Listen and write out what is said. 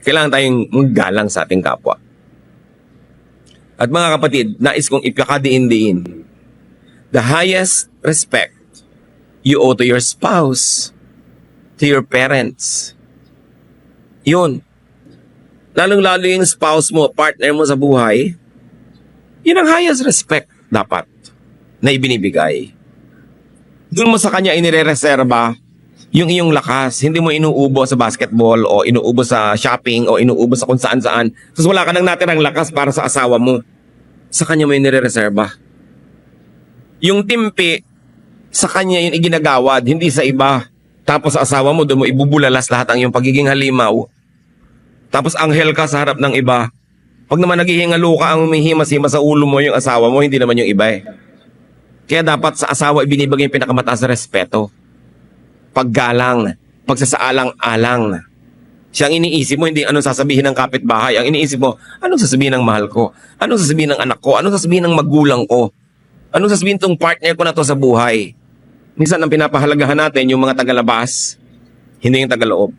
Kailangan tayong magalang sa ating kapwa. At mga kapatid, nais kong ipakadiin-diin. The highest respect you owe to your spouse, to your parents. Yun. Lalong-lalo yung spouse mo, partner mo sa buhay, yun ang highest respect dapat na ibinibigay. Doon mo sa kanya inire-reserva yung iyong lakas. Hindi mo inuubo sa basketball o inuubo sa shopping o inuubo sa kung saan-saan. Tapos wala ka nang natirang lakas para sa asawa mo. Sa kanya mo inire-reserva. Yung timpi, sa kanya yung iginagawad, hindi sa iba. Tapos sa asawa mo, doon mo ibubulalas lahat ang iyong pagiging halimaw. Tapos anghel ka sa harap ng iba. Pag naman naghihingalo ka, ang humihimas-himas sa ulo mo yung asawa mo, hindi naman yung iba eh. Kaya dapat sa asawa ibinibigay yung pinakamataas na respeto. Paggalang, pagsasaalang-alang. Siya ang iniisip mo, hindi anong sasabihin ng kapitbahay. Ang iniisip mo, anong sasabihin ng mahal ko? Anong sasabihin ng anak ko? Anong sasabihin ng magulang ko? Anong sasabihin tong partner ko na to sa buhay? Minsan ang pinapahalagahan natin yung mga tagalabas, hindi yung tagaloob.